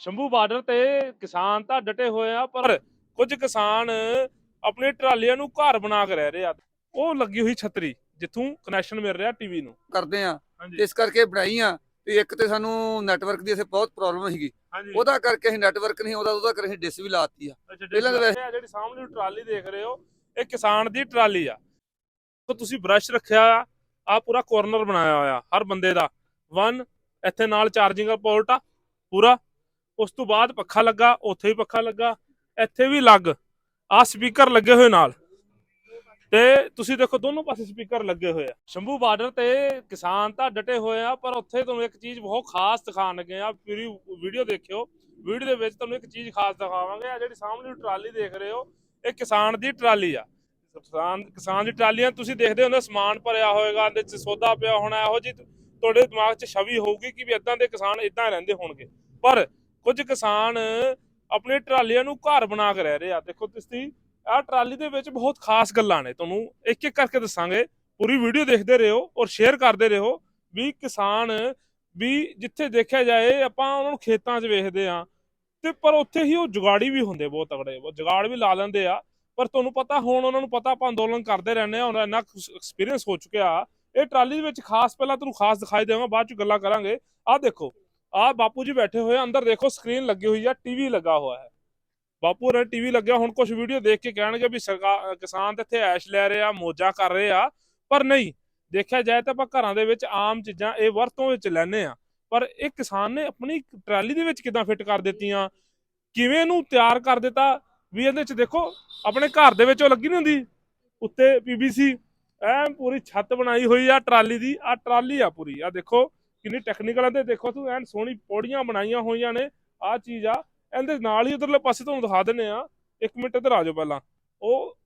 Shambhu border ਤੇ ਕਿਸਾਨ ਤਾਂ ਡਟੇ ਹੋਏ ਆ ਪਰ ਕੁਝ ਕਿਸਾਨ ਆਪਣੀ ਟਰਾਲੀਆਂ ਨੂੰ ਘਰ ਬਣਾ ਕੇ ਰਹਿ ਰਹੇ ਆ। ਉਹ ਲੱਗੀ ਹੋਈ ਛਤਰੀ ਜਿੱਥੋਂ ਕਨੈਕਸ਼ਨ ਮਿਲ ਰਿਹਾ ਟੀਵੀ ਨੂੰ। ਕਰਦੇ ਆ। ਇਸ ਕਰਕੇ ਬਣਾਈ ਆ ਵੀ ਇੱਕ ਤੇ ਸਾਨੂੰ ਨੈਟਵਰਕ ਦੀ ਇੱਥੇ ਬਹੁਤ ਪ੍ਰੋਬਲਮ ਸੀਗੀ। ਉਹਦਾ ਕਰਕੇ ਅਸੀਂ ਨੈਟਵਰਕ ਨਹੀਂ ਉਹਦਾ ਉਹਦਾ ਕਰਕੇ ਅਸੀਂ ਡਿਸ ਵੀ ਲਾਤੀ ਆ। ਪਹਿਲਾਂ ਤਾਂ ਵੈਸੇ ਜਿਹੜੀ ਸਾਹਮਣੇ ਟਰਾਲੀ ਦੇਖ ਰਹੇ ਹੋ ਇਹ ਕਿਸਾਨ ਦੀ ਟਰਾਲੀ ਆ। ਤਾਂ ਤੁਸੀਂ ਬ੍ਰਸ਼ ਰੱਖਿਆ ਆ ਆ ਪੂਰਾ ਕਾਰਨਰ ਬਣਾਇਆ ਹੋਇਆ ਹਰ ਬੰਦੇ ਦਾ। ਵਨ ਇੱਥੇ ਨਾਲ ਚਾਰਜਿੰਗ ਪੋਰਟ ਆ ਪੂਰਾ। ਉਸ ਤੋਂ ਬਾਅਦ ਪੱਖਾ ਲੱਗਾ, ਉੱਥੇ ਵੀ ਪੱਖਾ ਲੱਗਾ, ਇੱਥੇ ਵੀ ਲੱਗ। ਆ ਸਪੀਕਰ ਲੱਗੇ ਹੋਏ ਨਾਲ। ਤੇ ਤੁਸੀਂ ਦੇਖੋ ਦੋਨੋਂ ਪਾਸੇ ਸਪੀਕਰ ਲੱਗੇ ਹੋਏ ਆ। ਸ਼ੰਭੂ ਬਾਰਡਰ ਤੇ ਕਿਸਾਨ ਤਾਂ ਡਟੇ ਹੋਏ ਆ, ਪਰ ਉੱਥੇ ਤੁਹਾਨੂੰ ਇੱਕ ਚੀਜ਼ ਬਹੁਤ ਖਾਸ ਦਿਖਾਣ ਲੱਗੇ ਆ। ਪੂਰੀ ਵੀਡੀਓ ਦੇਖਿਓ। ਵੀਡੀਓ ਦੇ ਵਿੱਚ ਤੁਹਾਨੂੰ ਇੱਕ ਚੀਜ਼ ਖਾਸ ਦਿਖਾਵਾਂਗੇ। ਆ ਜਿਹੜੀ ਸਾਹਮਣੇ ਟਰਾਲੀ ਦੇਖ ਰਹੇ ਹੋ, ਇਹ ਕਿਸਾਨ ਦੀ ਟਰਾਲੀ ਆ। ਕਿਸਾਨ ਕਿਸਾਨ ਦੀ ਟਰਾਲੀਆਂ ਤੁਸੀਂ ਦੇਖਦੇ ਹੁੰਦੇ ਸਮਾਨ ਭਰਿਆ ਹੋਏਗਾ ਇਹਦੇ ਚ ਸੌਦਾ ਪਿਆ ਹੋਣਾ, ਇਹੋ ਜੀ ਤੁਹਾਡੇ ਦਿਮਾਗ 'ਚ ਛਵੀ ਹੋਊਗੀ ਕਿ ਵੀ ਇਦਾਂ ਦੇ ਕਿਸਾਨ ਇਦਾਂ ਰਹਿੰਦੇ ਹੋਣਗੇ। ਪਰ ਕੁਝ ਕਿਸਾਨ ਆਪਣੇ ਟਰਾਲੀਆਂ ਨੂੰ ਘਰ ਬਣਾ ਕੇ ਰਹਿ ਰਹੇ ਆ। ਦੇਖੋ ਤੁਸੀਂ, ਆਹ ਟਰਾਲੀ ਦੇ ਵਿੱਚ ਬਹੁਤ ਖਾਸ ਗੱਲਾਂ ਨੇ। ਤੁਹਾਨੂੰ ਇੱਕ ਇੱਕ ਕਰਕੇ ਦੱਸਾਂਗੇ। ਪੂਰੀ ਵੀਡੀਓ ਦੇਖਦੇ ਰਹੋ ਔਰ ਸ਼ੇਅਰ ਕਰਦੇ ਰਹੋ ਵੀ ਕਿਸਾਨ ਵੀ ਜਿੱਥੇ ਦੇਖਿਆ ਜਾਏ ਆਪਾਂ ਉਹਨਾਂ ਨੂੰ ਖੇਤਾਂ 'ਚ ਵੇਖਦੇ ਆ ਤੇ ਪਰ ਉੱਥੇ ਹੀ ਉਹ ਜੁਗਾੜੀ ਵੀ ਹੁੰਦੇ ਬਹੁਤ ਤਗੜੇ ਉਹ ਜੁਗਾੜ ਵੀ ਲਾ ਲੈਂਦੇ ਆ। ਪਰ ਤੁਹਾਨੂੰ ਪਤਾ ਹੁਣ ਉਹਨਾਂ ਨੂੰ ਪਤਾ ਆਪਾਂ ਅੰਦੋਲਨ ਕਰਦੇ ਰਹਿੰਦੇ ਆ ਹੁਣ ਇੰਨਾ ਐਕਸਪੀਰੀਅੰਸ ਹੋ ਚੁੱਕਿਆ। ਇਹ ਟਰਾਲੀ ਦੇ ਵਿੱਚ ਖਾਸ ਪਹਿਲਾਂ ਤੁਹਾਨੂੰ ਖਾਸ ਦਿਖਾਈ ਦੇਵਾਂਗਾ, ਬਾਅਦ ਚ ਗੱਲਾਂ ਕਰਾਂਗੇ। ਆਹ ਦੇਖੋ ਆਹ ਬਾਪੂ ਜੀ ਬੈਠੇ ਹੋਏ ਆ, ਅੰਦਰ ਦੇਖੋ ਸਕਰੀਨ ਲੱਗੀ ਹੋਈ ਆ ਟੀਵੀ ਲੱਗਾ ਹੋਇਆ ਹੈ। ਬਾਪੂ ਨੇ ਟੀਵੀ ਲੱਗਿਆ, ਹੁਣ ਕੁਝ ਵੀਡੀਓ ਦੇਖ ਕੇ ਕਹਿਣਗੇ ਵੀ ਸਰਕਾਰ ਕਿਸਾਨ ਤੇ ਇੱਥੇ ਐਸ਼ ਲੈ ਰਹੇ ਆ, ਮੋਜਾਂ ਕਰ ਰਹੇ ਆ, ਪਰ ਨਹੀਂ, ਦੇਖਿਆ ਜਾਏ ਤਾਂ ਆਪਾਂ ਘਰਾਂ ਦੇ ਵਿੱਚ ਆਮ ਚੀਜ਼ਾਂ ਇਹ ਵਰਤੋਂ ਵਿੱਚ ਲੈਨੇ ਆ। ਪਰ ਇਹ ਕਿਸਾਨ ਨੇ ਆਪਣੀ ਟਰਾਲੀ ਦੇ ਵਿੱਚ ਕਿਦਾਂ ਫਿੱਟ ਕਰ ਦਿੱਤੀਆਂ, ਕਿਵੇਂ ਇਹਨੂੰ ਤਿਆਰ ਕਰ ਦਿੱਤਾ, ਵੀ ਇਹਦੇ ਚ ਦੇਖੋ, ਆਪਣੇ ਘਰ ਦੇ ਵਿੱਚ ਉਹ ਲੱਗੀ ਨਹੀਂ ਹੁੰਦੀ, ਉੱਤੇ ਪੀਬੀਸੀ ਐ ਪੂਰੀ ਛੱਤ ਬਣਾਈ ਹੋਈ ਆ ਟਰਾਲੀ ਦੀ ਆ ਟਰਾਲੀ ਆ ਪੂਰੀ ਆ ਦੇਖੋ ਕਿੰਨੀ ਟੈਕਨੀਕਲ ਆ ਤੇ ਦੇਖੋ ਤੂੰ ਐਨ ਸੋਹਣੀ ਪੌੜੀਆਂ ਬਣਾਈਆਂ ਹੋਈਆਂ ਨੇ ਆ ਚੀਜ਼ ਆ। ਇਹਦੇ ਨਾਲ ਹੀ ਉਧਰਲੇ ਪਾਸੇ ਤੁਹਾਨੂੰ ਦਿਖਾ ਦਿੰਨੇ ਆ। ਇੱਕ ਮਿੰਟ ਇੱਧਰ ਆ ਜਾਓ ਪਹਿਲਾਂ। ਉਹ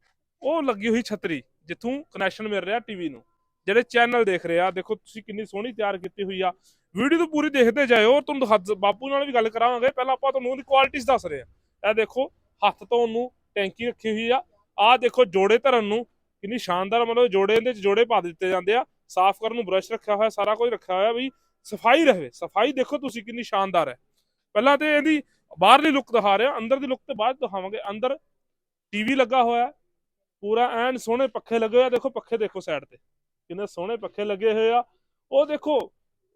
ਉਹ ਲੱਗੀ ਹੋਈ ਛਤਰੀ ਜਿੱਥੋਂ ਕਨੈਕਸ਼ਨ ਮਿਲ ਰਿਹਾ ਟੀਵੀ ਨੂੰ। ਜਿਹੜੇ ਚੈਨਲ ਦੇਖ ਰਹੇ ਆ, ਦੇਖੋ ਤੁਸੀਂ ਕਿੰਨੀ ਸੋਹਣੀ ਤਿਆਰ ਕੀਤੀ ਹੋਈ ਆ। ਵੀਡੀਓ ਤੋਂ ਪੂਰੀ ਦੇਖਦੇ ਜਾਇਓ, ਤੁਹਾਨੂੰ ਦਿਖਾ- ਬਾਪੂ ਨਾਲ ਵੀ ਗੱਲ ਕਰਾਵਾਂਗੇ। ਪਹਿਲਾਂ ਆਪਾਂ ਤੁਹਾਨੂੰ ਉਹਦੀ ਕੁਆਲਿਟੀਜ਼ ਦੱਸ ਰਹੇ ਆ। ਇਹ ਦੇਖੋ, ਹੱਥ ਤੋਂ ਉਹਨੂੰ ਟੈਂਕੀ ਰੱਖੀ ਹੋਈ ਆ। ਆਹ ਦੇਖੋ ਜੋੜੇ ਧਰਨ ਨੂੰ, ਕਿੰਨੀ ਸ਼ਾਨਦਾਰ ਮਤਲਬ ਜੋੜੇ ਇਹਦੇ ਚ ਜੋੜੇ ਪਾ ਦਿੱਤੇ ਜਾਂਦੇ ਆ। ਸਾਫ਼ ਕਰਨ ਨੂੰ ਬ੍ਰਸ਼ ਰੱਖਿਆ ਹੋਇਆ, ਸਾਰਾ ਕੁਝ ਰੱਖਿਆ ਹੋਇਆ ਵੀ ਸਫ਼ਾਈ ਰਹੇ, ਸਫ਼ਾਈ ਦੇਖੋ ਤੁਸੀਂ ਕਿੰਨੀ ਸ਼ਾਨਦਾਰ ਹੈ। ਪਹਿਲਾਂ ਤੇ ਇਹਦੀ ਬਾਹਰਲੀ ਲੁੱਕ ਦਿਖਾ ਰਿਹਾ ਅੰਦਰ ਦੀ ਲੁੱਕ ਤੇ ਬਾਅਦ ਦਿਖਾਵਾਂਗੇ। ਅੰਦਰ ਟੀਵੀ ਲੱਗਾ ਹੋਇਆ ਪੂਰਾ ਐਨ ਸੋਹਣੇ ਪੱਖੇ ਲੱਗੇ ਹੋਏ ਆ, ਦੇਖੋ ਪੱਖੇ ਦੇਖੋ ਸਾਈਡ ਤੇ। ਕਿੰਨੇ ਸੋਹਣੇ ਪੱਖੇ ਲੱਗੇ ਹੋਏ ਆ। ਉਹ ਦੇਖੋ,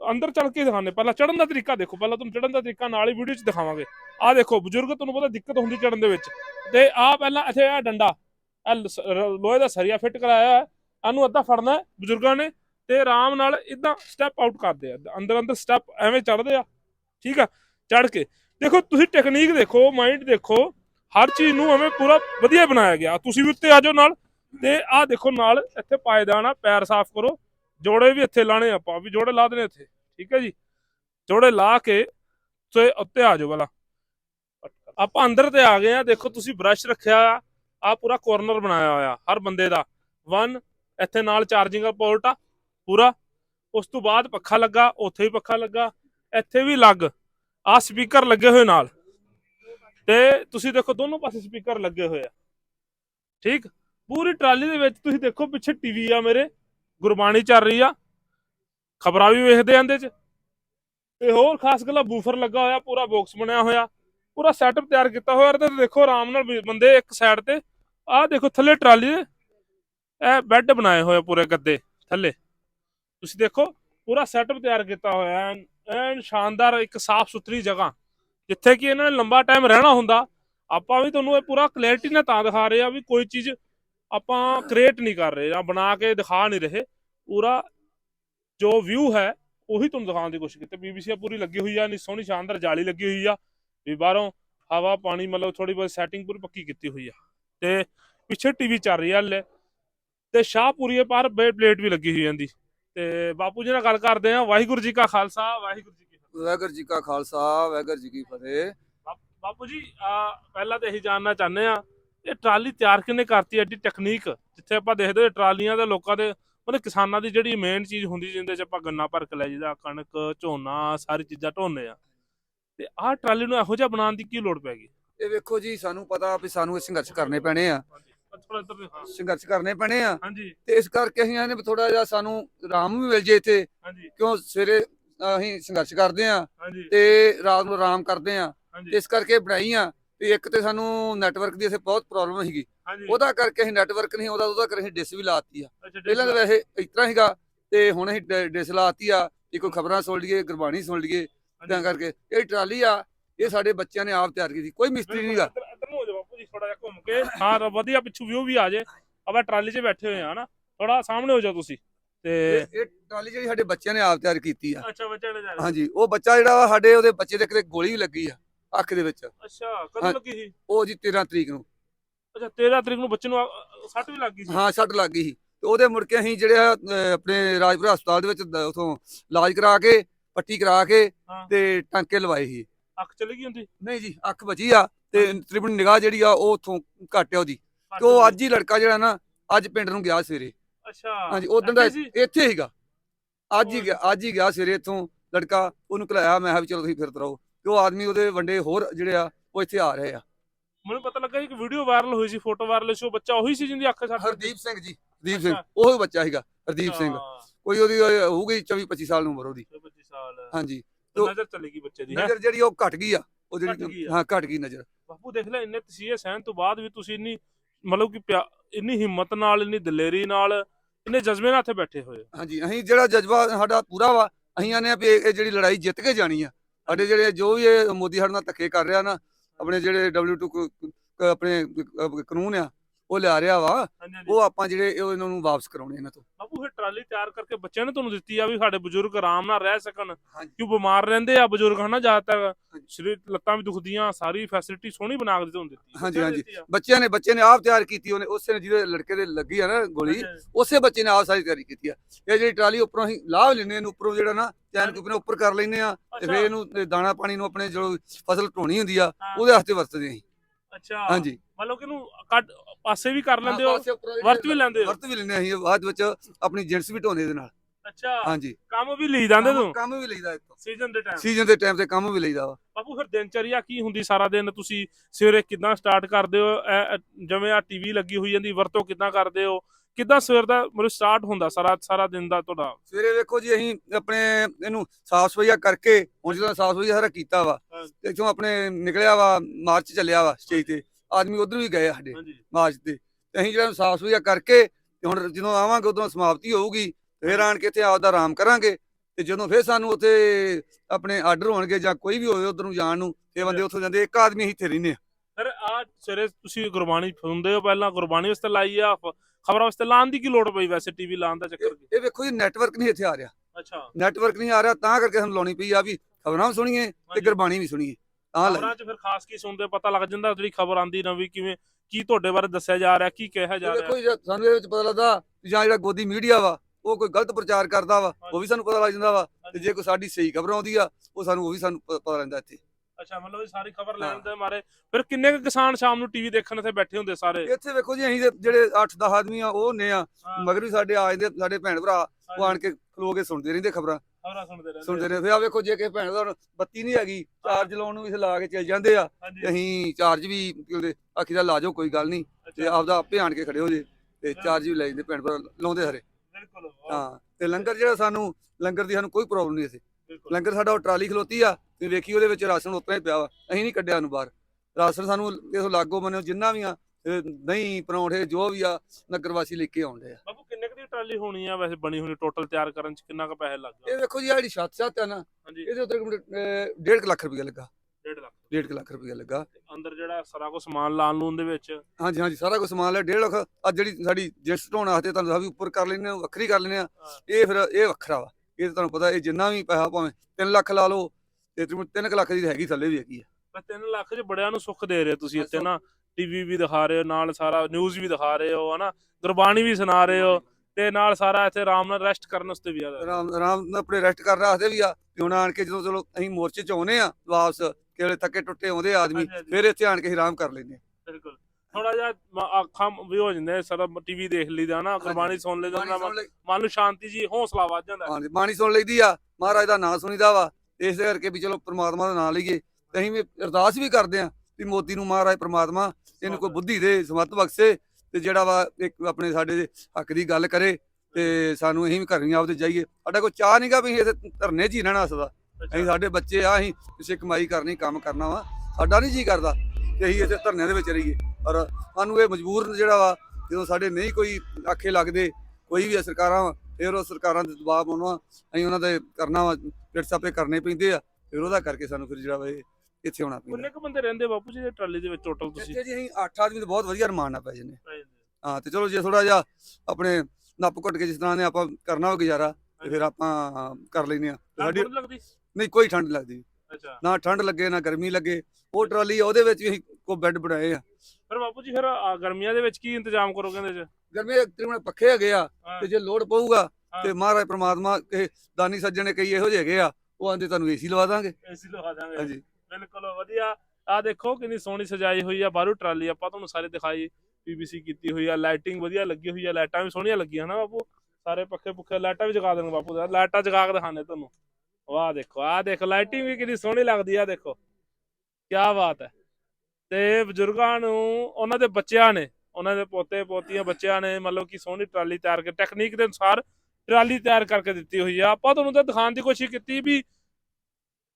ਅੰਦਰ ਚੱਲ ਕੇ ਦਿਖਾਣੇ ਪਹਿਲਾਂ ਚੜਨ ਦਾ ਤਰੀਕਾ ਦੇਖੋ, ਪਹਿਲਾਂ ਤੁਹਾਨੂੰ ਚੜਨ ਦਾ ਤਰੀਕਾ ਨਾਲ ਹੀ ਵੀਡੀਓ 'ਚ ਦਿਖਾਵਾਂਗੇ। ਆਹ ਦੇਖੋ, ਬਜ਼ੁਰਗ ਤੁਹਾਨੂੰ ਪਤਾ ਦਿੱਕਤ ਹੁੰਦੀ ਚੜਨ ਦੇ ਵਿੱਚ। ਤੇ ਆਹ ਪਹਿਲਾਂ ਇੱਥੇ ਆ ਡੰਡਾ। ਇਹ ਲੋਹੇ ਦਾ ਸਰੀਆ ਫਿੱਟ ਕਰਾਇਆ ਹੈ। ਇਹਨੂੰ ਅੱਧਾ ਫੜਨਾ ਬਜ਼ੁਰਗਾਂ ਨੇ ਤੇ ਆਰਾਮ ਨਾਲ ਇਦਾਂ ਸਟੈਪ ਆਊਟ ਕਰਦੇ ਆ। ਅੰਦਰ ਅੰਦਰ ਸਟੈਪ ਐਵੇਂ ਚੜਦੇ ਆ। ਠੀਕ ਆ? ਚੜ ਕੇ। ਦੇਖੋ, ਤੁਸੀਂ ਟੈਕਨੀਕ ਦੇਖੋ ਮਾਈਂਡ ਦੇਖੋ, ਹਰ ਚੀਜ਼ ਨੂੰ ਐਵੇਂ ਪੂਰਾ ਵਧੀਆ ਬਣਾਇਆ ਗਿਆ। ਤੁਸੀਂ ਵੀ ਉੱਤੇ ਆ ਜਾਓ ਨਾਲ ਤੇ ਆਹ ਦੇਖੋ ਨਾਲ ਇੱਥੇ ਪਾਇਦਾਨ ਆ ਪੈਰ ਸਾਫ਼ ਕਰੋ। ਜੋੜੇ ਵੀ ਇੱਥੇ ਲਾਣੇ ਆਪਾਂ, ਵੀ ਜੋੜੇ ਲਾ ਦੇਣੇ ਇੱਥੇ। ਠੀਕ ਹੈ ਜੀ? ਜੋੜੇ ਲਾ ਕੇ ਤੇ ਉੱਤੇ ਆ ਜਾਓ ਵਾਲਾ। ਆਪਾਂ ਅੰਦਰ ਤੇ ਆ ਗਏ ਆ। ਦੇਖੋ, ਤੁਸੀਂ ਬ੍ਰਸ਼ ਰੱਖਿਆ ਆ। ਆ ਪੂਰਾ ਕੋਰਨਰ ਬਣਾਇਆ ਹੋਇਆ ਹਰ ਬੰਦੇ ਦਾ। ਵਨ ਇੱਥੇ ਨਾਲ ਚਾਰਜਿੰਗ ਪੋਰਟ ਆ। ਪੂਰਾ। ਉਸ ਤੋਂ ਬਾਅਦ ਪੱਖਾ ਲੱਗਾ, ਉੱਥੇ ਵੀ ਪੱਖਾ ਲੱਗਾ, ਇੱਥੇ ਵੀ ਲੱਗ। ਆ ਸਪੀਕਰ ਲੱਗੇ ਹੋਏ ਨਾਲ। ਤੇ ਤੁਸੀਂ ਦੇਖੋ ਦੋਨੋਂ ਪਾਸੇ ਸਪੀਕਰ ਲੱਗੇ ਹੋਏ ਆ। ਠੀਕ? ਪੂਰੀ ਟਰਾਲੀ ਦੇ ਵਿੱਚ ਤੁਸੀਂ ਦੇਖੋ ਪਿੱਛੇ ਟੀਵੀ ਆ ਮੇਰੇ। ਗੁਰਬਾਣੀ ਚੱਲ ਰਹੀ ਆ। ਖਬਰਾਂ ਵੀ ਵੇਖਦੇ ਆਂ ਇਹਦੇ ਚ। ਤੇ ਹੋਰ ਖਾਸ ਗੱਲਾਂ, ਬੂਫਰ ਲੱਗਾ ਹੋਇਆ, ਪੂਰਾ ਬਾਕਸ ਬਣਿਆ ਹੋਇਆ। ਪੂਰਾ ਸੈਟਅਪ ਤਿਆਰ ਕੀਤਾ ਹੋਇਆ। ਤੇ ਦੇਖੋ ਆਰਾਮ ਨਾਲ ਬੰਦੇ ਇੱਕ ਸਾਈਡ ਤੇ। ਆਹ ਦੇਖੋ ਥੱਲੇ ਟਰਾਲੀ ਦੇ। ਇਹ ਬੈੱਡ ਬਣਾਏ ਹੋਏ ਆ ਪੂਰੇ ਗੱਦੇ, ਥੱਲੇ। ਤੁਸੀਂ ਦੇਖੋ, ਪੂਰਾ ਸੈਟਅਪ ਤਿਆਰ ਕੀਤਾ ਹੋਇਆ ਐਨ ਐਨ ਸ਼ਾਨਦਾਰ ਇੱਕ ਸਾਫ਼ ਸੁਥਰੀ ਜਗ੍ਹਾ, ਜਿੱਥੇ ਕਿ ਇਹਨਾਂ ਨੇ ਲੰਬਾ ਟਾਈਮ ਰਹਿਣਾ ਹੁੰਦਾ। ਆਪਾਂ ਵੀ ਤੁਹਾਨੂੰ ਇਹ ਪੂਰਾ ਕਲੈਰਿਟੀ ਨਾਲ ਤਾਂ ਦਿਖਾ ਰਹੇ ਆ ਵੀ ਕੋਈ ਚੀਜ਼ ਆਪਾਂ ਕ੍ਰੀਏਟ ਨਹੀਂ ਕਰ ਰਹੇ ਜਾਂ ਬਣਾ ਕੇ ਦਿਖਾ ਨਹੀਂ ਰਹੇ। ਪੂਰਾ ਜੋ ਵਿਊ ਹੈ, ਉਹੀ ਤੁਹਾਨੂੰ ਦਿਖਾਉਣ ਦੀ ਕੋਸ਼ਿਸ਼ ਕੀਤੀ। ਬੀਬੀਸੀ ਪੂਰੀ ਲੱਗੀ ਹੋਈ ਆ ਨਹੀਂ ਸੋਹਣੀ ਸ਼ਾਨਦਾਰ ਜਾਲੀ ਲੱਗੀ ਹੋਈ ਆ। ਵੀ ਬਾਹਰੋਂ ਹਵਾ, ਪਾਣੀ, ਮਤਲਬ ਥੋੜੀ ਬਹੁਤ ਸੈਟਿੰਗ ਪੂਰੀ ਪੱਕੀ ਕੀਤੀ ਹੋਈ ਆ। ਤੇ ਪਿੱਛੇ ਟੀਵੀ ਚੱਲ ਰਹੀ ਆ ਹਲੇ। ਤੇ ਸ਼ਾਹਪੁਰੀਏ ਪਰ ਬੇ ਪਲੇਟ ਵੀ ਲੱਗੀ ਹੋਈ ਜਾਂਦੀ ਤੇ ਬਾਪੂ ਜੀ ਨਾਲ ਗੱਲ ਕਰਦੇ ਆ ਵਾਹਿਗੁਰੂ ਜੀ ਕਾ ਖਾਲਸਾ ਵਾਹਿਗੁਰੂ ਜੀ ਕੀ ਫਤਿਹ। ਵਾਹਿਗੁਰੂ ਜੀ ਕਾ ਖਾਲਸਾ ਵਾਹਿਗੁਰੂ ਜੀ ਕੀ ਫਤਿਹ। ਬਾਪ- ਜੀ ਆ ਪਹਿਲਾਂ ਤਾਂ ਇਹੀ ਜਾਣਨਾ ਚਾਹੁੰਦੇ ਆ ਇਹ ਟਰਾਲੀ ਤਿਆਰ ਕਿੰਨੇ ਕਰਤੀ ਐਡੀ ਟੈਕਨੀਕ ਜਿੱਥੇ ਆਪਾਂ ਦੇਖਦੇ ਹਾਂ ਟਰਾਲੀਆਂ ਦੇ ਲੋਕਾਂ ਦੇ ਮਤਲਬ ਕਿਸਾਨਾਂ ਦੀ ਜਿਹੜੀ ਮੇਨ ਚੀਜ਼ ਹੁੰਦੀ ਜਿੰਦੇ ਚ ਆਪਾਂ ਗੰਨਾ ਭਰ ਕੇ ਲੈ ਜੀਦਾ ਕਣਕ ਝੋਨਾ ਸਾਰੀ ਚੀਜ਼ਾਂ ਢੋਨੇ ਆ। ਤੇ ਆਹ ਟਰਾਲੀ ਨੂੰ ਇਹੋ ਜਿਹਾ ਬਣਾਉਣ ਦੀ ਕੀ ਲੋੜ ਪੈ ਗਈ? ਇਹ ਵੇਖੋ ਜੀ ਸਾਨੂੰ ਪਤਾ ਵੀ ਸਾਨੂੰ ਇਹ ਸੰਘਰਸ਼ ਕਰਨੇ ਪੈਣੇ ਆ। ਥੋੜਾ ਇੱਧਰ ਨੂੰ, ਹਾਂ। ਸੰਘਰਸ਼ ਕਰਨੇ ਪੈਣੇ ਆ। ਹਾਂਜੀ। ਤੇ ਇਸ ਕਰਕੇ ਅਸੀਂ ਆਨੇ ਥੋੜਾ ਜਿਹਾ ਸਾਨੂੰ ਆਰਾਮ ਵੀ ਮਿਲ ਜੇ ਇੱਥੇ। ਹਾਂਜੀ। ਕਿਉਂ ਸਵੇਰੇ ਅਸੀਂ ਸੰਘਰਸ਼ ਕਰਦੇ ਆ ਹਾਂਜੀ। ਤੇ ਰਾਤ ਨੂੰ ਆਰਾਮ ਕਰਦੇ ਆ। ਹਾਂਜੀ। ਇਸ ਕਰਕੇ ਬਣਾਈ ਆ ਤੇ ਇੱਕ ਤੇ ਸਾਨੂੰ ਨੈਟਵਰਕ ਦੀ ਇੱਥੇ ਬਹੁਤ ਪ੍ਰੋਬਲਮ ਸੀਗੀ। ਹਾਂਜੀ। ਉਹਦਾ ਕਰਕੇ ਅਸੀਂ ਨੈਟਵਰਕ ਨਹੀਂ ਉਹਦਾ ਉਹਦਾ ਕਰਕੇ ਅਸੀਂ ਡਿਸ ਵੀ ਲਾਤੀ ਆ। ਅੱਛਾ ਪਹਿਲਾਂ ਤਾਂ ਵੈਸੇ ਇਸ ਤਰ੍ਹਾਂ ਸੀਗਾ ਤੇ ਹੁਣ ਅਸੀਂ ਡ- ਡਿਸ ਲਾਤੀ ਆ। ਕਿ ਕੋਈ ਖਬਰਾਂ ਸੁਣ ਲਈਏ ਗੁਰਬਾਣੀ ਸੁਣ ਲਈਏ। ਤਾਂ ਕਰਕੇ ਇਹ ਟਰਾਲੀ ਆ ਇਹ ਸਾਡੇ ਬੱਚਿਆਂ ਨੇ ਆਪ ਤਿਆਰ ਕੀਤੀ। ਕੋਈ ਮਿਸਤਰੀ ਨਹੀਂਗਾ। ਇੱਧਰ ਇੱਧਰ ਨੂੰ ਹੋ ਜਾ ਬਾਪੂ ਜੀ ਥੋੜਾ ਜਿਹਾ ਘੁੰਮ ਕੇ ਹਾਂ ਵਧੀਆ ਪਿੱਛੂ ਵਿਊ ਵੀ ਆ ਜੇ। ਆਪਾਂ ਟਰਾਲੀ 'ਚ ਬੈਠੇ ਹੋਏ ਆ ਹਨਾ। ਥੋੜਾ ਸਾਹਮਣੇ ਹੋ ਜਾ ਤੁਸੀਂ। ਤੇ ਇਹ ਟਰਾਲੀ ਜਿਹੜੀ ਸਾਡੇ ਬੱਚਿਆਂ ਨੇ ਆਪ ਤਿਆਰ ਕੀਤੀ ਆ। ਅੱਛਾ ਬੱਚੇ ਨੇ ਰਹੇ ਹਾਂਜੀ ਉਹ ਬੱਚਾ ਜਿਹੜਾ ਸਾਡੇ ਉਹਦੇ ਬੱਚੇ ਦੇ ਕਿਤੇ ਗੋਲੀ ਵੀ ਲੱਗੀ ਆ ਅੱਖ ਦੇ ਵਿੱਚ। ਅੱਛਾ ਕਦੋਂ। ਲੱਗੀ ਸੀ? ਉਹ ਜੀ 13 ਤਰੀਕ ਨੂੰ। ਅੱਛਾ 13 ਤਰੀਕ ਨੂੰ ਬੱਚੇ ਨੂੰ ਸੱਟ ਵੀ ਲੱਗ ਗਈ ਸੀ? ਹਾਂ ਸੱਟ ਲੱਗ ਗਈ ਸੀ। ਤੇ ਉਹਦੇ ਮੁੜ ਕੇ ਅਸੀਂ ਜਿਹੜੇ ਆਪਣੇ ਰਾਜਪੁਰਾ ਹਸਪਤਾਲ ਦੇ ਵਿੱਚ ਉਥੋਂ ਇਲਾਜ ਕਰਾ ਕੇ ਪੱਟੀ ਕਰਾ ਕੇ। ਤੇ ਟਾਂਕੇ ਲਵਾਏ ਸੀ। ਅੱਖ ਚਲੀ ਗਈ ਹੁੰਦੀ? ਨਹੀਂ ਜੀ ਅੱਖ ਬਚੀ ਆ। ਤੇ ਤ੍ਰਿਬਣ ਨਿਗਾਹ ਜਿਹੜੀ ਆ ਉਹ ਉਥੋਂ ਘੱਟ ਆ ਉਹਦੀ। ਤੇ ਉਹ ਅੱਜ ਹੀ ਲੜਕਾ ਜਿਹੜਾ ਨਾ ਅੱਜ ਪਿੰਡ ਨੂੰ ਗਿਆ ਸਵੇਰੇ। ਅੱਛਾ। ਹਾਂਜੀ ਉਦੋਂ ਦਾ ਇੱਥੇ ਹੀਗਾ ਅੱਜ ਹੀ ਗਿਆ ਅੱਜ ਹੀ ਗਿਆ ਸਵੇਰੇ ਇੱਥੋਂ ਲੜਕਾ ਉਹਨੂੰ ਘਲਾਇਆ। ਮੈਂ ਕਿਹਾ ਵੀ ਚਲੋ ਤੁਸੀਂ ਫਿਰਤ ਰਹੋ ਤੇ ਉਹ ਆਦਮੀ ਉਹਦੇ ਵੰਡੇ ਹੋਰ ਜਿਹੜੇ ਆ ਉਹ ਇੱਥੇ ਆ ਰਹੇ ਆ। ਮੈਨੂੰ ਪਤਾ ਲੱਗਾ ਕਿ ਵੀਡੀਓ ਵਾਇਰਲ ਹੋਈ ਸੀ ਫੋਟੋ ਵਾਇਰਲ ਸੀ ਉਹ ਬੱਚਾ ਉਹੀ ਸੀ ਜਿੰਦੀ ਅੱਖ ਸੱਟ ਹਰਦੀਪ ਸਿੰਘ ਜੀ ਹਰਦੀਪ ਸਿੰਘ। ਉਹ ਬੱਚਾ ਸੀਗਾ ਹਰਦੀਪ ਸਿੰਘ। ਕੋਈ ਉਹਦੀ ਉਹ ਹੋਊਗੀ 24 25 ਸਾਲ ਉਮਰ ਉਹਦੀ। 25 ਸਾਲ। ਹਾਂਜੀ। ਨਜ਼ਰ ਚਲੀ ਗਈ ਬੱਚੇ ਦੀ? ਨਜ਼ਰ ਜਿਹੜੀ ਉਹ ਘਟ ਗਈ ਆ। ਉਹ ਗਈ ਜਿਹੜੀ। ਹਾਂ ਘਟ ਗਈ ਨਜ਼ਰ। ਬਾਪੂ ਦੇਖ ਲੈ, ਇੰਨੇ ਤਸੀਹੇ ਸਹਿਣ ਤੋਂ ਬਾਅਦ ਵੀ ਤੁਸੀਂ ਇੰਨੀ ਮਤਲਬ ਕਿ ਇੰਨੀ ਹਿੰਮਤ ਨਾਲ, ਇੰਨੀ ਦਲੇਰੀ ਨਾਲ, ਇੰਨੇ ਜਜ਼ਬੇ ਨਾਲ ਇੱਥੇ ਬੈਠੇ ਹੋਏ ਹਾਂਜੀ, ਅਸੀਂ ਜਿਹੜਾ ਜਜ਼ਬਾ ਸਾਡਾ ਪੂਰਾ ਵਾ, ਅਸੀਂ ਆਨੇ ਆ ਵੀ ਇਹ ਜਿਹੜੀ ਲੜਾਈ ਜਿੱਤ ਕੇ ਜਾਣੀ ਆ। ਸਾਡੇ ਜਿਹੜੇ ਜੋ ਵੀ ਇਹ ਮੋਦੀ ਸਾਡੇ ਨਾਲ ਧੱਕੇ ਕਰ ਰਿਹਾ ਨਾ, ਆਪਣੇ ਜਿਹੜੇ W2 ਆਪਣੇ ਕਾਨੂੰਨ ਆ ਉਹ ਲਿਆ ਰਿਹਾ ਵਾ ਉਹ ਆਪਾਂ ਜਿਹੜੇ ਇਹ ਇਹਨਾਂ ਨੂੰ ਵਾਪਸ ਕਰਾਉਣੇ ਇਹਨਾਂ ਤੋਂ। ਬਾਪੂ ਫਿਰ ਟਰਾਲੀ ਤਿਆਰ ਕਰਕੇ ਬੱਚਿਆਂ ਨੇ ਤੁਹਾਨੂੰ ਦਿੱਤੀ ਆ ਵੀ ਸਾਡੇ ਬਜ਼ੁਰਗ ਆਰਾਮ ਨਾਲ ਰਹਿ ਸਕਣ। ਕਿਉਂ ਬਿਮਾਰ ਰਹਿੰਦੇ ਆ ਬਜ਼ੁਰਗ ਹਨਾ ਜ਼ਿਆਦਾਤਰ। ਸਰੀਰ ਲੱਤਾਂ ਵੀ ਦੁਖਦੀਆਂ ਸਾਰੀ ਫੈਸਿਲਿਟੀ ਸੋਹਣੀ ਬਣਾ ਕੇ ਤੁਹਾਨੂੰ ਦਿੱਤੀ ਹਾਂਜੀ, ਹਾਂਜੀ। ਆ। ਬੱਚਿਆਂ ਨੇ ਬੱਚੇ ਨੇ ਆਪ ਤਿਆਰ ਕੀਤੀ ਉਹਨੇ ਉਸੇ ਨੇ ਜਿਹਦੇ ਲੜਕੇ ਦੇ ਲੱਗੀ ਆ ਨਾ ਗੋਲੀ ਉਸੇ ਬੱਚੇ ਨੇ ਆਪ ਸਾਰੀ ਤਿਆਰੀ ਕੀਤੀ ਆ। ਇਹ ਜਿਹੜੀ ਟਰਾਲੀ ਉੱਪਰੋਂ ਅਸੀਂ ਲਾਹ ਲੈਨੇ ਇਹਨੂੰ ਉੱਪਰੋਂ ਜਿਹੜਾ ਨਾ ਚੈਨ। ਕੁਪਨੇ ਉੱਪਰ ਕਰ ਲੈਨੇ ਆ ਤੇ ਫਿਰ ਇਹਨੂੰ ਤੇ ਦਾਣਾ ਪਾਣੀ ਨੂੰ ਆਪਣੇ ਜੋ ਫਸਲ ਢੋਣੀ ਹੁੰਦੀ ਆ ਉਹਦੇ ਵਾਸਤੇ ਵਰਤਦੇ ਅਸੀਂ। ਅੱਛਾ। ਹਾਂਜੀ। ਮਤਲਬ ਕਿ ਇਹਨੂੰ ਕੱਟ ਪਾਸੇ ਵੀ ਕਰ ਲੈਂਦੇ ਹੋ ਪਾਸੇ ਉੱਪਰੋਂ ਜਿਹੜੇ ਵਰਤ ਵੀ ਲੈਂਦੇ ਹੋ? ਵਰਤ ਵੀ ਲੈਨੇ ਅਸੀਂ ਬਾਅਦ ਵਿੱਚ ਆਪਣੀ ਜਿੰਸ ਵੀ ਢੋਨੇ ਦੇ ਨਾਲ। ਅੱਛਾ ਹਾਂਜੀ। ਕੰਮ ਵੀ ਲਈ ਜਾਂਦੇ ਤੂੰ? ਕੰਮ ਵੀ ਲਈਦਾ ਇੱਥੋਂ। ਸੀਜ਼ਨ ਦੇ ਟਾਈਮ ਸੀਜ਼ਨ ਦੇ ਟਾਈਮ ਤੇ ਕੰਮ ਵੀ ਲਈਦਾ ਵਾ। ਬਾਪੂ ਫਿਰ ਦਿਨਚਰਿਆ ਕੀ ਹੁੰਦੀ ਸਾਰਾ ਦਿਨ? ਤੁਸੀਂ ਸਵੇਰੇ ਕਿੱਦਾਂ ਸਟਾਰਟ ਕਰਦੇ ਹੋ? ਐ- ਐ ਜਿਵੇਂ ਆ ਟੀਵੀ ਲੱਗੀ ਹੋਈ ਜਾਂਦੀ ਵਰਤੋਂ ਕਿੱਦਾਂ ਕਰਦੇ ਹੋ? ਕਿੱਦਾਂ ਸਵੇਰ ਦਾ ਮਤਲਬ ਸਟਾਰਟ ਹੁੰਦਾ ਸਾਰਾ ਸਾਰਾ ਦਿਨ ਦਾ ਤੁਹਾਡਾ? ਸਵੇਰੇ ਵੇਖੋ ਜੀ ਅਸੀਂ ਆਪਣੇ ਇਹਨੂੰ ਸਾਫ਼ ਸਫਾਈਆ ਕਰਕੇ ਹੁਣ ਜਦੋਂ ਸਾਫ਼ ਸਫਾਈਆ ਸਾਰਾ ਕੀਤਾ ਵਾ ਹਾਂ। ਤੇ ਇੱਥੋਂ ਆਪਣੇ ਨਿਕਲਿਆ ਵਾ ਮਾਰਚ ਚੱਲਿਆ ਵਾ ਸਟੇਜ ਤੇ। ਆਦਮੀ ਉਧਰ ਵੀ ਗਏ ਸਾਡੇ ਮਾਰਚ ਤੇ। ਤੇ ਅਸੀਂ ਜਿਹੜਾ ਸਾਫ਼ ਸਫਾਈਆ ਕਰਕੇ ਤੇ ਹੁਣ ਜਦੋਂ ਆਵਾਂਗੇ ਉਦੋਂ ਸਮਾਪਤੀ ਹੋਊਗੀ ਫੇਰ ਆਣ ਕੇ ਇੱਥੇ ਆਪਦਾ ਆਰਾਮ ਕਰਾਂਗੇ। ਤੇ ਜਦੋਂ ਫੇਰ ਸਾਨੂੰ ਉੱਥੇ ਆਪਣੇ ਆਰਡਰ ਹੋਣਗੇ ਜਾਂ ਕੋਈ ਵੀ ਹੋਵੇ ਉਧਰ ਨੂੰ ਜਾਣ ਨੂੰ ਤੇ ਬੰਦੇ ਉੱਥੋਂ ਜਾਂਦੇ ਇੱਕ ਆਦਮੀ ਇੱਥੇ ਰਹਿੰਦੇ ਆ ਫਿਰ ਆ ਸਵੇਰੇ ਤੁਸੀਂ ਗੁਰਬਾਣੀ ਸੁਣਦੇ ਹੋ ਪਹਿਲਾਂ ਗੁਰਬਾਣੀ ਵਾਸਤੇ ਲਾਈ ਆ ਖਬਰਾਂ ਵਾਸਤੇ ਲਾਉਣ ਦੀ ਕੀ ਲੋੜ ਪਈ ਵੈਸੇ ਟੀਵੀ ਲਾਉਣ ਦਾ ਚੱਕਰ ਇਹ ਵੇਖੋ ਜੀ ਨੈਟਵਰਕ ਨਹੀਂ ਇੱਥੇ ਆ ਰਿਹਾ। ਅੱਛਾ। ਨੈਟਵਰਕ ਨਹੀਂ ਆ ਰਿਹਾ ਤਾਂ ਕਰਕੇ ਸਾਨੂੰ ਲਾਉਣੀ ਪਈ ਆ ਵੀ ਖਬਰਾਂ ਸੁਣੀਏ ਤੇ। ਗੁਰਬਾਣੀ ਵੀ ਸੁਣੀਏ। ਤਾਂ ਖਬਰਾਂ 'ਚ ਫਿਰ ਖਾਸ ਕੀ ਸੁਣਦੇ ਪਤਾ ਲੱਗ ਜਾਂਦਾ ਜਿਹੜੀ ਖਬਰ ਆਂਦੀ ਨਵੀਂ ਕਿਵੇਂ ਕੀ ਤੁਹਾਡੇ ਬਾਰੇ ਦੱਸਿਆ ਜਾ ਰਿਹਾ ਕੀ ਕਿਹਾ ਜਾ ਰਿਹਾ? ਜੀ, ਸਾਨੂੰ ਇਹਦੇ ਵਿੱਚ ਪਤਾ ਲੱਗਦਾ ਵੀ ਜਾਂ ਜਿਹੜਾ ਗੋਦੀ ਮੀਡੀਆ ਵਾ ਉਹ ਕੋਈ ਗਲਤ ਪ੍ਰਚਾਰ ਕਰਦਾ ਵਾ ਉਹ ਵੀ ਸਾਨੂੰ ਪਤਾ ਲੱਗ ਜਾਂਦਾ ਵਾ ਤੇ ਜੇ ਕੋਈ ਸਾਡੀ ਸਹੀ ਖਬਰ ਆਉਂਦੀ ਆ ਉਹ ਸਾਨੂੰ ਉਹ ਵੀ ਸਾਨੂੰ ਪ- ਪਤਾ ਰਹਿੰਦਾ ਇੱਥੇ। ਅੱਛਾ ਮਤਲਬ ਇਹ ਸਾਰੀ ਖਬਰ ਲੈਣ ਹਾਂ। ਦੇ ਮਾਰੇ। ਫਿਰ ਕਿੰਨੇ ਕੁ ਕਿਸਾਨ ਸ਼ਾਮ ਨੂੰ ਟੀਵੀ ਦੇਖਣ ਇੱਥੇ ਬੈਠੇ ਹੁੰਦੇ ਸਾਰੇ? ਇੱਥੇ ਵੇਖੋ ਜੀ ਅਸੀਂ ਤੇ ਜਿਹੜੇ 8-10 ਆਦਮੀ ਆ ਉਹ ਹੁੰਨੇ ਆ। ਹਾਂ, ਮਗਰ ਵੀ ਸਾਡੇ ਆ ਜਾਂਦੇ ਸਾਡੇ ਭੈਣ ਭਰਾ ਉਹ ਹਾਂਜੀ, ਆਣ ਕੇ ਖਲੋ ਕੇ ਸੁਣਦੇ ਰਹਿੰਦੇ ਖਬਰਾਂ। ਖਬਰਾਂ ਸੁਣਦੇ ਰਹਿੰਦੇ ਸੁਣਦੇ ਨੇ ਆ। ਵੇਖੋ ਜੇ ਕਿਸੇ ਭੈਣ ਦਾ ਬੱਤੀ ਨਹੀਂ ਹੈਗੀ ਚਾਰਜ ਲਾਉਣ ਨੂੰ ਵੀ ਲਾ ਕੇ ਚੱਲ ਜਾਂਦੇ ਆ। ਤੇ ਅਸੀਂ ਚਾਰਜ ਵੀ ਆਖੀ ਦਾ ਲਾ ਜਾਓ ਕੋਈ ਗੱਲ ਨਹੀਂ। ਤੇ ਆਪਦਾ ਆਪੇ ਆਣ ਕੇ ਖੜੇ ਹੋ ਜੇ। ਤੇ ਚਾਰਜ ਵੀ ਲੈ ਜਾਂਦੇ ਭੈਣ ਭਰਾ ਲਾਉਂਦੇ ਹਰੇ ਬਿਲਕੁਲ। ਹਾਂ ਤੇ ਲੰਗਰ ਜਿਹੜਾ ਸਾਨੂੰ ਲੰਗਰ ਦੀ ਸਾਨੂੰ ਕੋਈ ਪ੍ਰੋਬਲਮ ਨਹੀਂ ਬਿਲਕੁਲ। ਲੰਗਰ ਸਾਡਾ ਉਹ ਟਰਾਲੀ ਖਲੋਤੀ ਆ ਤੇ ਵੇਖੀ ਉਹਦੇ ਵਿੱਚ ਰਾਸ਼ਨ ਉਤਰਾ ਹੀ ਪਿਆ ਵਾ। ਅਸੀਂ ਨਹੀਂ ਕੱਢਿਆ ਉਹਨੂੰ ਬਾਹਰ। ਰਾਸ਼ਨ ਸਾਨੂੰ ਇਥੋਂ ਲਾਗੋ ਮੰਨਿਓ ਜਿੰਨਾ ਵੀ ਆ ਦਹੀਂ ਪਰੌਂਠੇ ਜੋ ਵੀ ਆ ਨਗਰ ਵਾਸੀ ਲੈ ਕੇ ਆਉਂਦੇ ਆ। ਟਰਾਲੀ ਹੋਣੀ ਆ ਵੈਸੇ ਬਣੀ ਹੋਣੀ ਟੋਟਲ ਤਿਆਰ ਕਰਨ ਚ ਕਿੰਨਾ ਕੁ ਪੈਸੇ ਲੱਗ ਇਹ ਵੇਖੋ ਜੀ ਜਿਹੜੀ ਛੱਤ ਛੱਤ ਆ ਨਾ ਹਾਂਜੀ। ਇਹਦੇ ਉੱਤੇ 1.5 ਲੱਖ ਰੁਪਏ ਲੱਗਾ। 1.5 ਲੱਖ। 1.5 ਲੱਖ ਰੁਪਏ ਲੱਗਾ। ਅੰਦਰ ਜਿਹੜਾ ਸਾਰਾ ਕੁਝ ਸਮਾਨ ਲਾਣ ਲੂਣ ਦੇ ਵਿੱਚ? ਹਾਂਜੀ ਹਾਂਜੀ ਸਾਰਾ ਕੁਝ ਸਮਾਨ ਲਿਆ 1.5 ਲੱਖ ਆ ਜਿਹੜੀ ਸਾਡੀ ਜਿਸ ਢੋਣ ਵਾਸਤੇ ਤੁਹਾਨੂੰ ਸਭ ਉੱਪਰ ਕਰ ਲੈਣੇ ਵੱਖਰੀ ਕਰ ਲੈਣੇ ਆ। ਇਹ ਫਿਰ ਇਹ ਵੱਖਰਾ ਵਾ। ਇਹ ਤੁਹਾਨੂੰ ਪਤਾ ਇਹ ਜਿੰਨਾ ਵੀ ਪੈਸਾ ਭਾਵੇਂ 3 ਲੱਖ ਲਾ ਲਓ ਤੇ 3 ਲੱਖ ਦੀ ਹੈਗੀ ਥੱਲੇ ਵੀ ਹੈਗੀ ਆ। ਪਰ 3 ਲੱਖ ਚ ਬੜਿਆਂ ਨੂੰ ਸੁੱਖ ਦੇ ਰਹੇ ਤੁਸੀਂ ਹਾਂ, ਇੱਥੇ ਸੁੱਖ। ਨਾ। ਟੀਵੀ ਵੀ ਦਿਖਾ ਰਹੇ ਹੋ ਨਾਲ ਸਾਰਾ ਨਿਊਜ਼ ਵੀ ਦਿਖਾ ਰਹੇ ਹੋ ਹਨਾ। ਗੁਰਬਾਣੀ ਵੀ ਸੁਣਾ ਰਹੇ ਹੋ। ਤੇ ਨਾਲ ਸਾਰਾ ਇੱਥੇ ਆਰਾਮ ਨਾਲ ਰੈਸਟ ਕਰਨ ਵਾਸਤੇ ਵੀ ਆ। ਆਰਾਮ ਆਰਾਮ ਨਾਲ ਆਪਣੇ ਰੈਸਟ ਕਰ ਵਾਸਤੇ ਵੀ ਆ। ਤੇ ਹੁਣ ਆਣ ਕੇ ਜਦੋਂ ਚਲੋ ਅਸੀਂ ਮੋਰਚੇ ਚ ਆਉਨੇ ਆ ਵਾਪਸ ਕਿਹੜੇ ਥੱਕੇ ਟੁੱਟੇ ਆਉਂਦੇ ਆਦਮੀ। ਫਿਰ ਇੱਥੇ ਆਣ ਕੇ ਆਰਾਮ ਕਰ ਲੈਂਦੇ ਬਿਲਕੁਲ। ਥੋੜਾ ਜਿਹਾ ਅੱਖਾਂ ਵੀ ਹੋ ਜਾਂਦੇ ਸਾਰਾ ਟੀਵੀ ਦੇਖ ਲਈਦਾ ਨਾ ਗੁਰਬਾਣੀ ਸੁਣ ਲਈਦਾ ਨਾ ਮਨ ਨੂੰ ਸ਼ਾਂਤੀ ਜੀ ਹੌਸਲਾ ਵੱਧ ਜਾਂਦਾ। ਹਾਂਜੀ ਬਾਣੀ ਸੁਣ ਲਈਦੀ ਆ ਮਹਾਰਾਜ ਦਾ ਨਾਮ ਸੁਣੀਦਾ ਵਾ। ਇਸ ਕਰਕੇ ਵੀ ਚਲੋ ਪ੍ਰਮਾਤਮਾ ਦਾ ਨਾਮ ਲਈਏ। ਤੇ ਅਸੀਂ ਵੀ ਅਰਦਾਸ ਵੀ ਕਰਦੇ ਆ ਵੀ ਮੋਦੀ ਨੂੰ ਮਹਾਰਾਜ ਪ੍ਰਮਾਤਮਾ ਇਹਨੂੰ ਕੋਈ ਬੁੱਧੀ ਦੇ ਸਮਤ ਬਖਸ਼ੇ। ਤੇ ਜਿਹੜਾ ਵਾ ਇੱਕ ਆਪਣੇ ਸਾਡੇ ਹੱਕ ਦੀ ਗੱਲ ਕਰੇ ਤੇ ਸਾਨੂੰ ਅਸੀਂ ਵੀ ਘਰੀਂ ਆਪਦੇ ਜਾਈਏ। ਸਾਡਾ ਕੋਈ ਚਾਹ ਨਹੀਂਗਾ ਵੀ ਅਸੀਂ ਇੱਥੇ ਧਰਨੇ 'ਚ ਹੀ ਰਹਿਣਾ ਸਦਾ ਅਸੀਂ ਸਾਡੇ ਬੱਚੇ ਆ ਅਸੀਂ ਕਿਸੇ ਕਮਾਈ ਕਰਨੀ ਕੰਮ ਕਰਨਾ ਵਾ। ਸਾਡਾ ਨਹੀਂ ਜੀ ਕਰਦਾ ਕਿ ਅਸੀਂ ਇੱਥੇ ਧਰਨਿਆਂ ਦੇ ਵਿੱਚ ਰਹੀਏ। ਪਰ ਸਾਨੂੰ ਇਹ ਮਜਬੂਰ ਜਿਹੜਾ ਵਾ ਜਦੋਂ ਸਾਡੇ ਨਹੀਂ ਕੋਈ ਆਖੇ ਲੱਗਦੇ ਕੋਈ ਵੀ ਆ ਸਰਕਾਰਾਂ ਫਿਰ ਉਹ ਸਰਕਾਰਾਂ ਦੇ ਦਬਾਅ ਪਾਉਣਾ ਅਸੀਂ ਉਹਨਾਂ ਦੇ ਕਰਨਾ ਵਾ ਪਿੱਟ ਸਾਪੇ ਕਰਨੇ ਪੈਂਦੇ ਆ। ਫਿਰ ਉਹਦਾ ਕਰਕੇ ਸਾਨੂੰ ਫਿਰ ਜਿਹੜਾ ਵਾ ਇਹ ਇੱਥੇ ਆਉਣਾ ਪੈਂਦਾ। ਕਿੰਨੇ ਕੁ ਬੰਦੇ ਰਹਿੰਦੇ ਬਾਪੂ ਜੀ ਦੇ ਟਰਾਲੀ ਦੇ ਵਿੱਚ ਟੋਟਲ ਤੁਸੀਂ? ਇੱਥੇ ਜੀ ਅਸੀਂ 8 ਆਦਮੀ ਤਾਂ ਬਹੁਤ ਵਧੀਆ ਰਮਾਨ ਨਾਲ ਪੈ ਜੰਨੇ ਹਾਂ ਤੇ ਚਲੋ ਜੇ ਥੋੜਾ ਜਿਹਾ ਆਪਣੇ ਨੱਪ ਘੁੱਟ ਕੇ ਜਿਸ ਤਰ੍ਹਾਂ ਨੇ ਆਪਾਂ ਕਰਨਾ ਹੋ ਗੁਜ਼ਾਰਾ ਤੇ ਫਿਰ ਆਪਾਂ ਕਰ ਲੈਨੇ ਆ ਸਾਡੀ ਸਾਡੀ ਲੱਗਦੀ? ਨਹੀਂ ਕੋਈ ਠੰਡ ਲੱਗਦੀ। ਅੱਛਾ। ਨਾ ਠੰਡ ਲੱਗੇ ਨਾ ਗਰਮੀ ਲੱਗੇ। ਉਹ ਟਰਾਲੀ ਆ, ਉਹਦੇ ਵਿੱਚ ਵੀ ਅਸੀਂ ਕੋ ਬੈੱਡ ਬਣਾਏ ਆ। ਫਿਰ ਬਾਪੂ ਜੀ ਫਿਰ ਗਰਮੀਆਂ ਦੇ ਵਿੱਚ ਕੀ ਇੰਤਜ਼ਾਮ ਕਰੋਗੇ ਇਹਦੇ ਚ? ਗਰਮੀ ਦੇ ਤਕਰੀਬਨ ਪੱਖੇ ਹੈਗੇ ਆ ਹਾਂ। ਤੇ ਜੇ ਲੋਡ ਪਊਗਾ ਹਾਂ। ਤੇ ਮਹਾਰਾਜ ਪ੍ਰਮਾਤਮਾ ਕੇ ਦਾਨੀ ਸੱਜਣੇ ਕਈ ਇਹੋ ਜਿਹੇ ਹੈਗੇ ਆ ਉਹ ਆਂਦੇ ਤੁਹਾਨੂੰ ਏਸੀ ਲਵਾ ਦਾਂਗੇ। ਏਸੀ ਲਵਾ ਦਾਂਗੇ। ਹਾਂਜੀ। ਬਿਲਕੁਲ ਵਧੀਆ। ਆ ਦੇਖੋ ਕਿੰਨੀ ਸੋਹਣੀ ਸਜਾਈ ਹੋਈ ਆ ਬਾਹਰੋਂ ਟਰਾਲੀ ਆਪਾਂ ਤੁਹਾਨੂੰ ਸਾਰੇ ਦਿਖਾਈ। ਪੀਬੀਸੀ ਕੀਤੀ ਹੋਈ ਆ, ਲਾਈਟਿੰਗ ਵਧੀਆ ਲੱਗੀ ਹੋਈ ਆ, ਲਾਈਟਾਂ ਵੀ ਸੋਹਣੀਆਂ ਲੱਗੀਆਂ ਹਨਾ ਬਾਪੂ, ਸਾਰੇ ਪੱਖੇ ਪੁੱਖੇ ਲਾਈਟਾਂ ਵੀ ਜਗਾ ਦੇਣਗੇ ਬਾਪੂ ਲਾਈਟਾਂ ਜਗਾ ਕੇ ਦਿਖਾਣੇ ਤੁਹਾਨੂੰ। ਵਾਹ ਦੇਖੋ ਆ ਦੇਖੋ, ਲਾਈਟਿੰਗ ਵੀ ਕਿੰਨੀ ਸੋਹਣੀ ਲੱਗਦੀ ਆ, ਦੇਖੋ। ਕੀ ਬਾਤ ਹੈ। ਤੇ ਬਜ਼ੁਰਗਾਂ ਨੂੰ, ਉਹਨਾਂ ਦੇ ਬੱਚਿਆਂ ਨੇ, ਉਹਨਾਂ ਦੇ ਪੋਤੇ, ਪੋਤੀਆਂ, ਬੱਚਿਆਂ ਨੇ ਮਤਲਬ ਕਿ ਸੋਹਣੀ ਟਰਾਲੀ ਤਿਆਰ ਕਰ, ਟੈਕਨੀਕ ਦੇ ਅਨੁਸਾਰ ਟਰਾਲੀ ਤਿਆਰ ਕਰਕੇ ਦਿੱਤੀ ਹੋਈ ਆ। ਆਪਾਂ ਤੁਹਾਨੂੰ ਤਾਂ ਦਿਖਾਉਣ ਦੀ ਕੋਸ਼ਿਸ਼ ਕੀਤੀ ਵੀ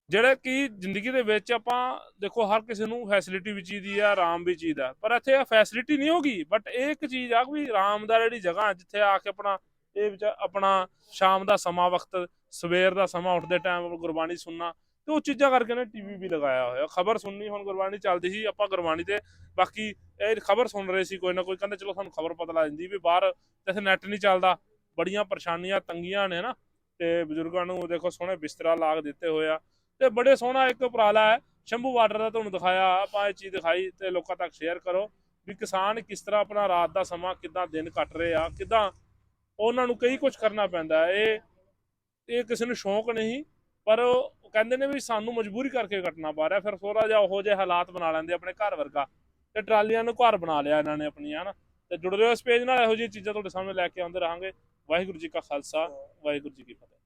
ਜਿਹੜਾ ਕਿ ਜ਼ਿੰਦਗੀ ਦੇ ਵਿੱਚ ਆਪਾਂ ਦੇਖੋ ਹਰ ਕਿਸੇ ਨੂੰ ਫੈਸਿਲਿਟੀ ਵੀ ਚਾਹੀਦੀ ਆ, ਆਰਾਮ ਵੀ ਚਾਹੀਦਾ। ਪਰ ਇੱਥੇ ਆ ਫੈਸਿਲਿਟੀ ਨਹੀਂ ਹੋਗੀ ਬਟ ਇਹ ਇੱਕ ਚੀਜ਼ ਆ ਵੀ ਆਰਾਮ ਦਾ ਜਿਹੜੀ ਜਗ੍ਹਾ ਜਿੱਥੇ ਆ ਕੇ ਆਪਣਾ, ਇਹ ਵਿੱਚ ਆਪਣਾ ਸ਼ਾਮ ਦਾ ਸਮਾਂ ਵਕਤ, ਸਵੇਰ ਦਾ ਸਮਾਂ ਉੱਠਦੇ ਟਾਈਮ ਗੁਰਬਾਣੀ ਸੁਣਨਾ, ਤੇ ਉਹ ਚੀਜ਼ਾਂ ਕਰਕੇ ਨਾ ਟੀਵੀ ਵੀ ਲਗਾਇਆ ਹੋਇਆ। ਖਬਰ ਸੁਣਨੀ, ਹੁਣ ਗੁਰਬਾਣੀ ਚੱਲਦੀ ਸੀ, ਆਪਾਂ ਗੁਰਬਾਣੀ ਤੇ ਬਾਕੀ ਇਹ ਖਬਰ ਸੁਣ ਰਹੇ ਸੀ ਕੋਈ ਨਾ ਕੋਈ, ਕਹਿੰਦੇ ਚਲੋ ਸਾਨੂੰ ਖਬਰ ਪਤਾ ਲੱਗ ਜਾਂਦੀ ਵੀ ਬਾਹਰ ਜਿੱਥੇ ਨੈਟ ਨਹੀਂ ਚੱਲਦਾ। ਬੜੀਆਂ ਪਰੇਸ਼ਾਨੀਆਂ ਤੰਗੀਆਂ ਨੇ ਨਾ, ਤੇ ਬਜ਼ੁਰਗਾਂ ਨੂੰ ਦੇਖੋ ਸੋਹਣੇ ਬਿਸਤਰਾ ਲਾਗ ਦਿੱਤੇ ਹੋਏ ਆ। ਤੇ ਬੜੇ ਸੋਹਣਾ ਇੱਕ ਉਪਰਾਲਾ ਹੈ। ਸ਼ੰਭੂ ਬਾਰਡਰ ਦਾ ਤੁਹਾਨੂੰ ਦਿਖਾਇਆ, ਆਪਾਂ ਇਹ ਚੀਜ਼ ਦਿਖਾਈ ਤੇ ਲੋਕਾਂ ਤੱਕ ਸ਼ੇਅਰ ਕਰੋ ਵੀ ਕਿਸਾਨ ਕਿਸ ਤਰ੍ਹਾਂ ਆਪਣਾ ਰਾਤ ਦਾ ਸਮਾਂ ਕਿੱਦਾਂ ਦਿਨ ਕੱਟ ਰਹੇ ਆ, ਕਿੱਦਾਂ ਉਹਨਾਂ ਨੂੰ ਕਈ ਕੁਝ ਕਰਨਾ ਪੈਂਦਾ ਇਹ ਇਹ ਕਿਸੇ ਨੂੰ ਸ਼ੌਂਕ ਨਹੀਂ, ਪਰ ਉਹ ਕਹਿੰਦੇ ਨੇ ਵੀ ਸਾਨੂੰ ਮਜਬੂਰੀ ਕਰਕੇ ਕੱਟਣਾ ਪਾ ਰਿਹਾ, ਫਿਰ ਥੋੜਾ ਜਿਹਾ ਉਹੋ ਜਿਹੇ ਹਾਲਾਤ ਬਣਾ ਲੈਂਦੇ ਆਪਣੇ ਘਰ ਵਰਗਾ। ਤੇ ਟਰਾਲੀਆਂ ਨੂੰ ਘਰ ਬਣਾ ਲਿਆ ਇਹਨਾਂ ਨੇ ਆਪਣੀਆਂ, ਹਨਾ। ਤੇ ਜੁੜ ਰਹੇ ਹੋ ਇਸ ਪੇਜ ਨਾਲ, ਇਹੋ ਜਿਹੀਆਂ ਚੀਜ਼ਾਂ ਤੁਹਾਡੇ ਸਾਹਮਣੇ ਲੈ ਕੇ ਆਉਂਦੇ ਰਹਾਂਗੇ। ਵਾਹਿਗੁਰੂ ਜੀ ਕਾ ਖਾਲਸਾ, ਵਾਹਿਗੁਰੂ ਜੀ ਕੀ ਫਤਿਹ।